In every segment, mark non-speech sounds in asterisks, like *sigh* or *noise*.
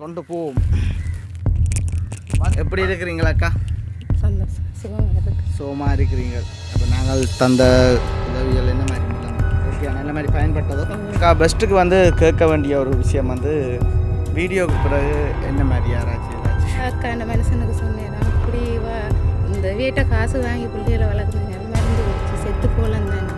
கொண்டு போவோம். எப்படி இருக்கிறீங்களா அக்கா சுகமாக சோமா இருக்கிறீங்க. அப்போ நாங்கள் தந்த உதவிகள் என்ன மாதிரி ஓகே நல்ல மாதிரி பயன்பட்டதோ? அக்கா பெஸ்ட்டுக்கு வந்து கேட்க வேண்டிய ஒரு விஷயம் வந்து வீடியோக்கு பிறகு என்ன மாதிரி யாராச்சும் ஏதாச்சும்? அக்கா அந்த மனுஷனுக்கு சொன்னேன். இப்படி இந்த வீட்டை காசு வாங்கி பிள்ளைகளை வளர்க்குறீங்க மருந்து வச்சு செத்து போகலாம் தானே.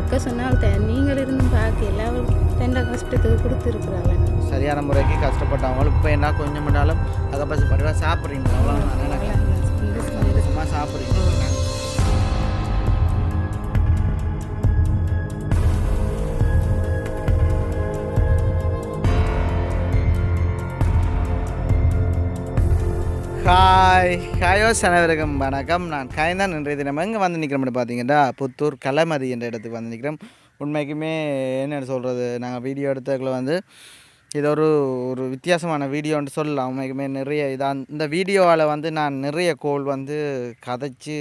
அக்கா சொன்னால் த நீங்கள் இருந்தும் பார்த்து எல்லாரும் தண்டை கஷ்டத்துக்கு கொடுத்துருக்குறாங்க சரியான முறைக்கு கஷ்டப்பட்டவங்களும் இப்போ என்ன கொஞ்சம் முன்னாலும் அகப்பசி படுவா சாப்பிட்றீங்களா? அவ்வளோ சந்தோஷமாக சாப்பிட்றீங்க. ஹாய் ஹாயோ சனவரகம் வணக்கம். நான் காய்தான் இன்றைய தினம் எங்கே வந்து நிற்கிறோம்னு பார்த்தீங்கன்னா புத்தூர் கலைமதி என்ற இடத்துக்கு வந்து நிற்கிறோம் உண்மைக்குமே என்ன சொல்கிறது நாங்கள் வீடியோ எடுத்ததுக்குள்ள வந்து இது ஒரு ஒரு வித்தியாசமான வீடியோன்னு சொல்லலாம். உண்மைக்குமே நிறைய இதான் இந்த வீடியோவால் வந்து நான் நிறைய கோல் வந்து கதைச்சி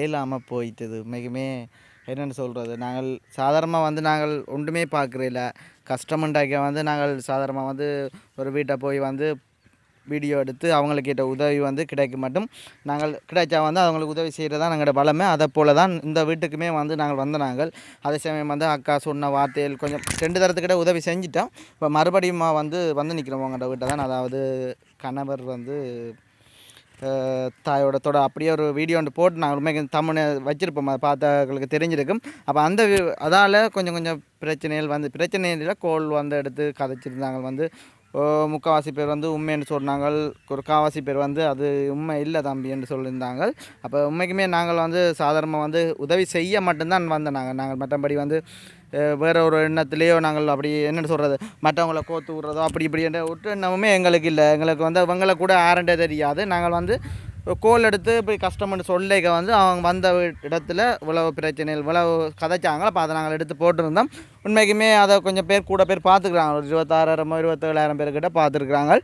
ஏலாமல் போயிட்டது. உண்மைக்குமே என்னென்னு சொல்கிறது நாங்கள் சாதாரணமாக வந்து நாங்கள் ஒன்றுமே பார்க்குறதில்ல கஷ்டமண்டாக்க வந்து நாங்கள் சாதாரணமாக வந்து ஒரு வீட்டை போய் வந்து வீடியோ எடுத்து அவங்களுக்கிட்ட உதவி வந்து கிடைக்க மட்டும். நாங்கள் கிடைச்சா வந்து அவங்களுக்கு உதவி செய்கிறது தான் எங்களோட பலமே அதை போல தான் இந்த வீட்டுக்குமே வந்து நாங்கள் வந்த நாங்கள் அதே சமயம் வந்து அக்கா சொன்ன வார்த்தைகள் கொஞ்சம் ரெண்டு தரத்துக்கிட்ட உதவி செஞ்சிட்டோம். இப்போ மறுபடியும் வந்து வந்து நிற்கிறோம் உங்களோட வீட்டை தான் அதாவது கணவர் வந்து தாயோட தொட அப்படியே ஒரு வீடியோ ஒன்று போட்டு நாங்கள் உண்மைக்கு தமிழ் வச்சுருப்போம். அதை பார்த்தவர்களுக்கு தெரிஞ்சிருக்கும். அப்போ அந்த அதால் கொஞ்சம் கொஞ்சம் பிரச்சனைகள் வந்து பிரச்சனையில் கோல் வந்து எடுத்து கதைச்சிருந்தாங்க. வந்து முக்கால்வாசி பேர் வந்து உண்மைன்னு சொன்னாங்க ஒரு காவாசி பேர் வந்து அது உண்மை இல்லை தம்பி என்று சொல்லியிருந்தாங்க அப்போ உண்மைக்குமே நாங்கள் வந்து சாதாரணமாக வந்து உதவி செய்ய மட்டும்தான் வந்தோம் நாங்கள் நாங்கள் மற்றபடி வந்து வேறு ஒரு எண்ணத்துலேயோ நாங்கள் அப்படி என்னென்னு சொல்கிறது மற்றவங்கள கோத்து விட்றதோ அப்படி இப்படி என்ற ஒட்டு எண்ணமுமே எங்களுக்கு இல்லை. எங்களுக்கு வந்து அவங்கள கூட ஆரண்டே தெரியாது. நாங்கள் வந்து கோல் எடுத்து போய் கஷ்டம்னு சொல்லிக்க வந்து அவங்க வந்த இடத்துல இவ்வளவு பிரச்சனைகள் இவ்வளவு கதைச்சாங்களோ அப்போ அதை நாங்கள் எடுத்து போட்டிருந்தோம். உண்மைக்குமே அதை கொஞ்சம் பேர் கூட பேர் பார்த்துக்குறாங்க. ஒரு இருபத்தாறாயிரமோ இருபத்தேழாயிரம் பேர்கிட்ட பார்த்துருக்குறாங்க.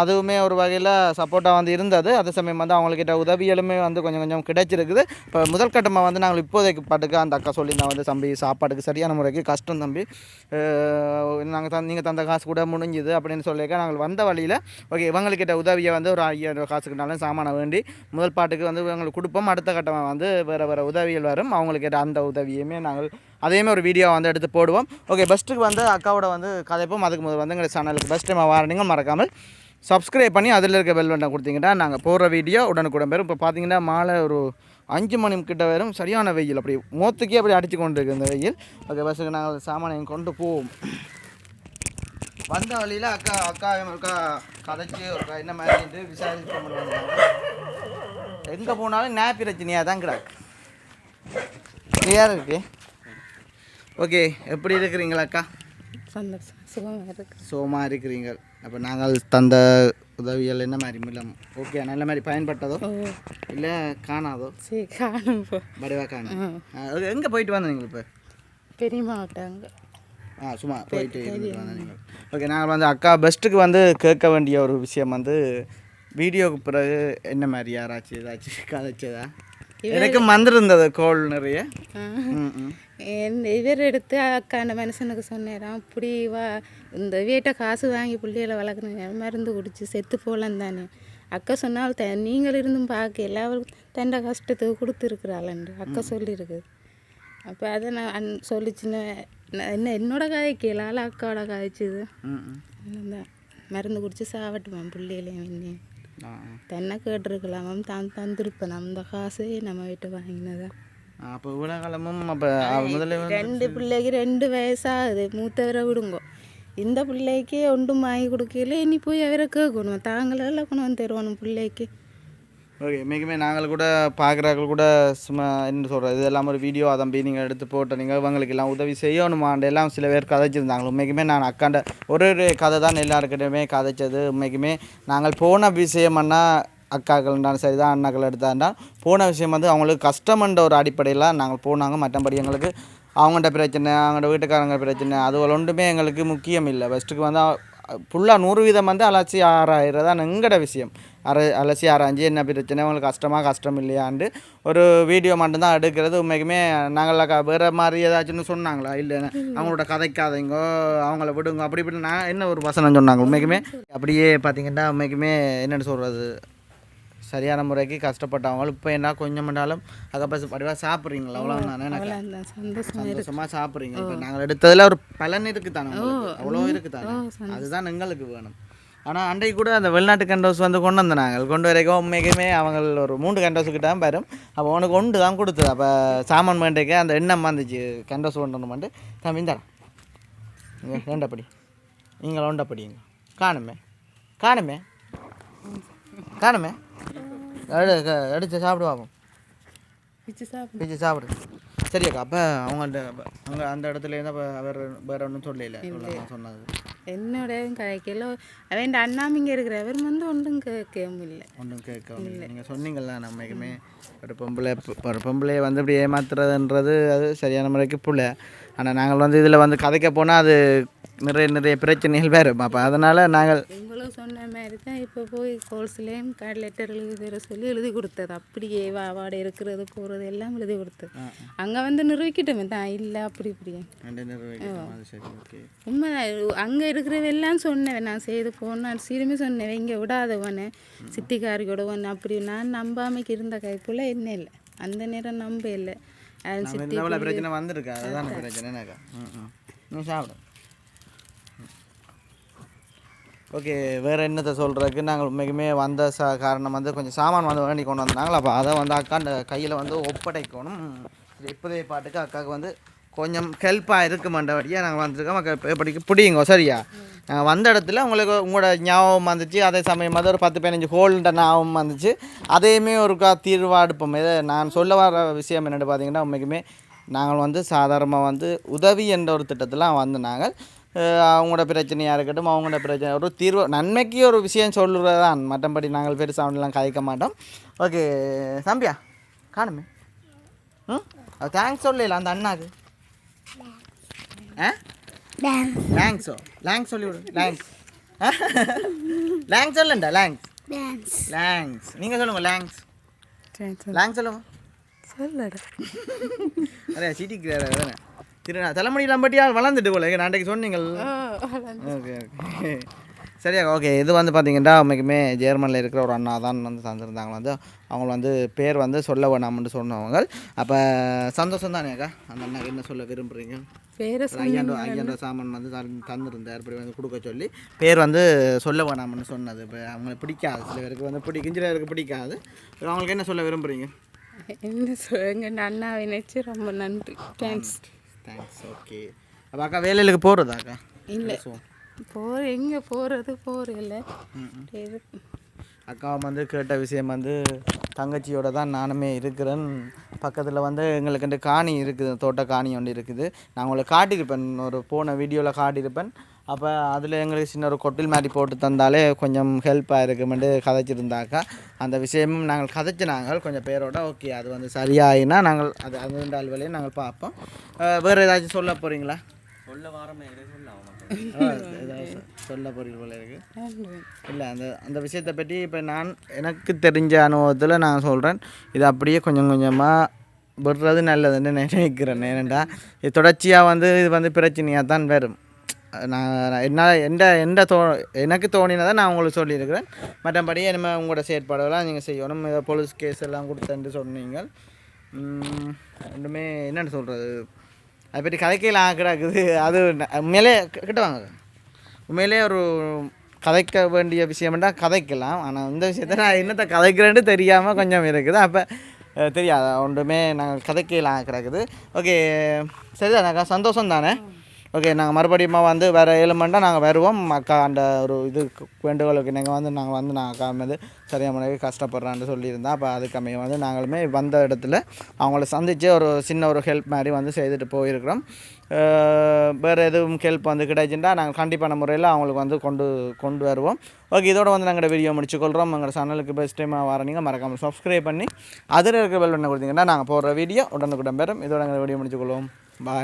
அதுவுமே ஒரு வகையில் சப்போர்ட்டாக வந்து இருந்தது. அதே சமயம் வந்து அவங்கக்கிட்ட உதவிகளுமே வந்து கொஞ்சம் கொஞ்சம் கிடைச்சிருக்குது. இப்போ முதல் கட்டமாக வந்து நாங்கள் இப்போதைக்கு பாட்டுக்கு அந்த அக்கா சொல்லியிருந்தா வந்து தம்பி சாப்பாட்டுக்கு சரியான முறைக்கு கஷ்டம் தம்பி. நாங்கள் தந் நீங்கள் தந்த காசு கூட முடிஞ்சுது அப்படின்னு சொல்லியிருக்க. நாங்கள் வந்த வழியில் ஓகே இவங்கக்கிட்ட உதவியை வந்து ஒரு ஐயாயிரம் காசுக்குனாலும் சாமானை வேண்டி முதல் பாட்டுக்கு வந்து இவங்களுக்கு கொடுப்போம். அடுத்த கட்டமாக வந்து வேறு வேறு உதவிகள் வரும். அவங்களுக்கிட்ட அந்த உதவியுமே நாங்கள் அதையுமே ஒரு வீடியோ வந்து எடுத்து போடுவோம். ஓகே பெஸ்ட்டுக்கு வந்து அக்காவோட வந்து கதைப்போம். அதுக்கு முதல் வந்து எங்கள் சேனலுக்கு பெஸ்ட் டைம் வாரணிங்க மறக்காமல் சப்ஸ்கிரைப் பண்ணி அதில் இருக்க பெல் பட்டன் கொடுத்தீங்கன்னா நாங்கள் போடுற வீடியோ உடனுக்குடன் பெறும் இப்போ பார்த்தீங்கன்னா மாலை ஒரு அஞ்சு மணி கிட்ட வரும். சரியான வெயில். அப்படி மூத்துக்கே அப்படி அடித்து கொண்டு இருக்கு இந்த வெயில். ஓகே பஸ்ஸுக்கு நாங்கள் சாமானியம் கொண்டு போவோம். வந்த வழியில் அக்கா அக்கா அக்கா கதைச்சி ஒரு என்ன மாதிரி விசாரிச்சு எங்கே போனாலும் நே பிரச்சனையாக தான் கிடக்கு கிளியராக இருக்கு? ஓகே எப்படி இருக்கிறீங்களா அக்கா சந்தோஷம் சுகமாக இருக்கு. சோமா இருக்கிறீங்க. அப்போ நாங்கள் தந்த உதவிகள் என்ன மாதிரி மில்லம் ஓகே நல்ல மாதிரி பயன்பட்டதோ? இல்லை காணாதோ? சரி காணும் வடிவா காணும். எங்கே போயிட்டு வந்தீங்க இப்போ? பெரிய மாவட்டாங்க ஆ சும்மா போயிட்டு வந்தீங்க ஓகே நாங்கள் வந்து அக்கா பெஸ்ட்டுக்கு வந்து கேட்க வேண்டிய ஒரு விஷயம் வந்து வீடியோக்கு பிறகு என்ன மாதிரி யாராச்சும் ஏதாச்சும் கதைச்சதா? எனக்கு வந்திருந்தது கோல் நிறைய. ம் ம். என் இவர் எடுத்து அக்கா அந்த மனுஷனுக்கு சொன்னேன் இப்படி வா இந்த வீட்டை காசு வாங்கி பிள்ளைகளை வளர்க்குறீங்க மருந்து குடிச்சு செத்து போகலாம் தானே. அக்கா சொன்னால் த நீங்கள் இருந்தும் பார்க்க எல்லாரும் தண்ட கஷ்டத்துக்கு கொடுத்துருக்குறாளன்று அக்கா சொல்லியிருக்குது அப்போ அதை நான் அன் சொல்லிச்சுன்னு என்ன என்னோட காய்க்கலால அக்காவோட காய்ச்சிது மருந்து குடிச்சு சாவட்டுமாம் பிள்ளைகளையும் என்னையும் ஆ தென்னை கேட்டிருக்கலாமாம் தான் தந்திருப்பேன் அந்த காசே நம்ம வீட்டை வாங்கினதா. அப்போ இவ்வளோ காலமும் அப்போ முதல்ல ரெண்டு பிள்ளைக்கு ரெண்டு வயசாகுது. மூத்தவரை விடுங்கோ. இந்த பிள்ளைக்கு ஒன்றும் வாங்கி கொடுக்கல. இனி போய் அவரை கேட்கணும். தாங்களெல்லாம் கொண்டு வந்து தருவானு பிள்ளைக்கு. ஓகே மிகமே நாங்கள் கூட பார்க்குறாக்கள் கூட சும்மா என்ன சொல்கிறது இதெல்லாம் ஒரு வீடியோ அதம்பி நீங்கள் எடுத்து போட்ட நீங்கள் இவங்களுக்கு எல்லாம் உதவி செய்யணுமாண்ட எல்லாம் சில பேர் கதைச்சிருந்தாங்க. உண்மைக்குமே நான் அக்காண்ட ஒரு ஒரு கதை தான் எல்லாருக்கிட்டையுமே கதைச்சது. உண்மைக்குமே நாங்கள் போன விஷயம்னா அக்காக்கள்னாலும் சரி தான் அண்ணாக்கள் எடுத்தாண்டா. போன விஷயம் வந்து அவங்களுக்கு கஷ்டம்ன்ற ஒரு அடிப்படையில் நாங்கள் போனாங்க. மற்றபடி எங்களுக்கு அவங்கள்ட்ட பிரச்சனை அவங்களோட வீட்டுக்காரங்க பிரச்சனை அது ஒன்றுமே எங்களுக்கு முக்கியம் இல்லை. ஃபஸ்ட்டுக்கு வந்து ஃபுல்லாக நூறு வீதம் வந்து அலாச்சி ஆறாயிரம் தான் எங்கட விஷயம். அரை அலசி ஆராய்ஞ்சு என்ன பிரச்சனை அவங்களுக்கு கஷ்டமா கஷ்டம் இல்லையாண்டு ஒரு வீடியோ மட்டும்தான் எடுக்கிறது. உண்மைக்குமே நாங்கள் க வேறு மாதிரி ஏதாச்சும்னு சொன்னாங்களா? இல்லை அவங்களோட கதைக்காதீங்க அவங்கள விடுங்க அப்படி இப்படி நான் என்ன ஒரு வசனம் சொன்னாங்க? உண்மைக்குமே அப்படியே பார்த்தீங்கன்னா உண்மைக்குமே என்னென்னு சொல்கிறது சரியான முறைக்கு கஷ்டப்பட்டவங்க. இப்போ என்ன கொஞ்சம் பண்ணாலும் அதுக்கப்புறம் படிவாக சாப்பிட்றீங்களா? அவ்வளோ தானே எனக்கு. அவ்வளோதான் சந்தோஷமா சந்தோஷமா சாப்பிட்றீங்க. இப்போ நாங்கள் எடுத்ததில் ஒரு பலன் இருக்கு தானே அவ்வளோ இருக்கு தானே அதுதான் எங்களுக்கு வேணும். ஆனால் அன்றைக்கு கூட அந்த வெளிநாட்டு கண்டோஸ் வந்து கொண்டு வந்த நாங்கள். கொண்டு வரைக்கும் உண்மைக்குமே அவங்க ஒரு மூன்று கண்டோஸ் கிட்ட தான் வரும். அப்போ உனக்கு ஒன்று தான் கொடுத்தது. அப்போ சாமான் வேண்டைக்கு அந்த எண்ணம் வந்துச்சு. கண்டோஸ் கொண்டு வந்து தம்பி தரேன் ரெண்டப்படி நீங்கள் ஒண்டப்படிங்க காணுமே. காணுமே. காணுமே. எடு எடுத்து சாப்பிடு பார்ப்போம் பிச்சு சாப்பிடு. பிச்சு சாப்பிடு. சரி அக்கா அப்போ அவங்கள்ட்ட அங்கே அந்த இடத்துல இருந்தால் வேறு வேறு ஒன்றும் சொல்லல சொன்னது. என்னோட கதைக்கல அவன் அண்ணாமிங்க இருக்கிறவர் வந்து ஒன்றும் கேட்கவும் இல்லை. ஒன்றும் கேட்க நீங்கள் சொன்னீங்கல்ல நம்மக்குமே ஒரு பொம்பளை ஒரு பொம்பளையை வந்து இப்படி ஏமாத்துறதுன்றது அது சரியான முறைக்கு புள்ள. ஆனால் நாங்கள் வந்து இதில் வந்து கதைக்க போனால் அது நிறைய நிறைய பிரச்சனைகள் வேறு அப்போ அதனால் நாங்கள் உங்களும் சொன்ன மாதிரி தான் இப்போ போய் கோல்ஸ்லேயும் கார்டு லெட்டர் எழுதி தர சொல்லி எழுதி கொடுத்தது. அப்படியே வா வாட இருக்கிறது போகிறது எல்லாம் எழுதி கொடுத்தது. அங்கே வந்து நிரூபிக்கிட்டோமே தான். இல்லை அப்படி இப்படி ரெண்டு நிர்வகிக்கணும் அது சரி ஓகே. உண்மை அங்கே இருக்கிறவெல்லாம் சொன்னேன் நான் செய்து போனான் சீருமே சொன்னேன் இங்கே விடாதவனே. சித்திக்காரியோடவன் அப்படி நான் நம்பாமைக்கு இருந்த கைப்புல என்ன இல்லை. அந்த நேரம் நம்ப இல்லை. பிரச்சனை வந்திருக்கு. அதுதான் பிரச்சனை நீ சாப்பிடு. ஓகே வேறு என்னத்தை சொல்கிறதுக்கு நாங்கள் உண்மைக்குமே வந்த ச காரணம் வந்து கொஞ்சம் சாமான் வந்து வேண்டி கொண்டு வந்தாங்களா? அப்போ அதை வந்து அக்கா அந்த கையில் வந்து ஒப்படைக்கணும். இப்போதே இப்போதைய பாட்டுக்கு அக்காவுக்கு வந்து கொஞ்சம் ஹெல்ப்பாக இருக்கு மண்டபடியாக நாங்கள் வந்திருக்கோம். அக்கா இப்போ பிடிங்க சரியா? நாங்கள் வந்த இடத்துல உங்களுக்கு உங்களோட ஞாபகம் வந்துச்சு. அதே சமயம் வந்து ஒரு பத்து பதினஞ்சு ஹோல்ன்ற ஞாபகம் வந்துச்சு. அதையுமே ஒரு கா தீர்வாக இதை நான் சொல்ல வர விஷயம் என்னென்னு பார்த்தீங்கன்னா உண்மைக்குமே நாங்கள் வந்து சாதாரணமாக வந்து உதவி என்ற ஒரு திட்டத்தில் வந்து நாங்கள் அவங்களோட பிரச்சனையாக இருக்கட்டும் அவங்களோட பிரச்சனை ஒரு தீர்வு நன்மைக்கு ஒரு விஷயம் சொல்லுறது தான் மற்றபடி நாங்கள் பெருசாக ஒன்றுலாம் கதைக்க மாட்டோம். ஓகே தம்பியா காணுமே. ம்? தேங்க்ஸ் சொல்லல அந்த அண்ணாக்கு. ஆ லேங்க்ஸோ லேங்க்ஸ் சொல்லி விடு. லேங்க்ஸ் லேங்க்ஸ் *laughs* சொல்லண்டா? லேங்க்ஸ் லேங்க்ஸ் நீங்கள் சொல்லுங்க லேங்க்ஸ் லேங்க்ஸ் சொல்லுங்க. சொல்லடா. *laughs* அரே சிட்டிக்கிறாரு தானே திரு தலைமணிலாம் பட்டியால் வளர்ந்துட்டு போல. அன்றைக்கு சொன்னீங்கள் ஓகே ஓகே. சரியா ஓகே. இது வந்து பார்த்தீங்கன்னா உண்மைக்குமே ஜெர்மனியில் இருக்கிற ஒரு அண்ணா தான் வந்து தந்திருந்தாங்க. வந்து அவங்க வந்து பேர் வந்து சொல்ல வேணாம்னு சொன்னவங்க அப்போ சந்தோஷம் தானேக்கா அந்த அண்ணாக்கு என்ன சொல்ல விரும்புகிறீங்க பேரை ஐயாயிரம் ஐயாயிரம் சாமான் வந்து தந் தந்திருந்தார். இப்படி வந்து கொடுக்க சொல்லி பேர் வந்து சொல்ல வேணாம்னு சொன்னது. இப்போ அவங்களுக்கு பிடிக்காது. சில பேருக்கு வந்து பிடிக்கும் சில பேருக்கு பிடிக்காது. அவங்களுக்கு என்ன சொல்ல விரும்புகிறீங்க என்ன சொல் எங்கள் அண்ணாவை நினச்சி ரொம்ப நன்றி. தேங்க்ஸ் தேங்க்ஸ் ஓகே அப்போ அக்கா வேலைகளுக்கு போகிறதாக்கா இல்லை. போகிற எங்கே போகிறது போகிறதில்ல அக்கா வந்து கேட்ட விஷயம் வந்து தங்கச்சியோட தான் நானுமே இருக்கிறேன். பக்கத்தில் வந்து எங்களுக்கு காணி இருக்குது தோட்ட காணி ஒன்று இருக்குது. நான் உங்களுக்கு காட்டியிருப்பேன். ஒரு போன வீடியோவில் காட்டியிருப்பேன். அப்போ அதில் எங்களுக்கு சின்ன ஒரு கொட்டில் மாதிரி போட்டு தந்தாலே கொஞ்சம் ஹெல்ப்பாக இருக்குமெண்டு கதைச்சிருந்தாக்கா. அந்த விஷயமும் நாங்கள் கதைச்சு நாங்கள் கொஞ்சம் பேரோட ஓகே அது வந்து சரியாயினா நாங்கள் அது அது ரெண்டு ஆள் வேலையும் நாங்கள் பார்ப்போம். வேறு ஏதாச்சும் சொல்ல போகிறீங்களா சொல்ல வாரமே சொல்ல போகிறீங்க போல இருக்குது இல்லை அந்த அந்த விஷயத்தை பற்றி இப்போ நான் எனக்கு தெரிஞ்ச அனுபவத்தில் நான் சொல்கிறேன் இது அப்படியே கொஞ்சம் கொஞ்சமாக விடுறது நல்லதுன்னு நினைக்கிறேன். ஏனெண்டா இது தொடர்ச்சியாக வந்து இது வந்து பிரச்சனையாக தான் வரும். நான் என்ன எந்த எந்த தோ எனக்கு தோணினதை நான் உங்களுக்கு சொல்லியிருக்கிறேன். மற்றபடி நம்ம உங்களோட செயற்பாடுகளாக நீங்கள் செய்யணும். இதை போலீஸ் கேஸ் எல்லாம் கொடுத்தேன்ட்டு சொன்னீங்க. ரெண்டுமே என்னென்னு சொல்கிறது அதை பற்றி கதைக்கையில் கிடக்குது. அது உண்மையிலே கிட்ட வாங்க. உண்மையிலே ஒரு கதைக்க வேண்டிய விஷயம்னா கதைக்கலாம். ஆனால் இந்த விஷயத்த நான் என்னத்தை கதைக்கிறேன்னு தெரியாமல் கொஞ்சம் இருக்குது. அப்போ தெரியாது. ஒன்றுமே நாங்கள் கதைக்கையில் ஆக்கிடாக்குது ஓகே. சரிதானாக்கா சந்தோஷம் தானே ஓகே நாங்கள் மறுபடியும் வந்து வேறு எலுமெண்ட்டாக நாங்கள் வருவோம். அக்கா அந்த ஒரு இது வேண்டுகோளுக்கு நீங்கள் வந்து நாங்கள் வந்து நான் அக்கா வந்து சரியாக முறைக்கு கஷ்டப்படுறான்னு சொல்லியிருந்தேன் அப்போ அதுக்கமைய வந்து நாங்களுமே வந்த இடத்துல அவங்கள சந்தித்து ஒரு சின்ன ஒரு ஹெல்ப் மாதிரி வந்து செய்துட்டு போயிருக்கிறோம். வேறு எதுவும் ஹெல்ப் வந்து கிடைச்சுட்டா நாங்கள் கண்டிப்பான முறையில் அவங்களுக்கு வந்து கொண்டு கொண்டு வருவோம். ஓகே இதோட வந்து நாங்கள் வீடியோ முடிச்சுக்கொள்கிறோம் எங்களோட சேனலுக்கு பெஸ்ட் டைமாக வர நீங்கள் மறக்காமல் சப்ஸ்கிரைப் பண்ணி அதில் இருக்கிற பெல் பண்ண கொடுத்தீங்கன்னா நாங்கள் போடுற வீடியோ உடனுக்குடன் பெறும். இதோட எங்கள் வீடியோ முடிச்சுக்கொள்வோம். பாய்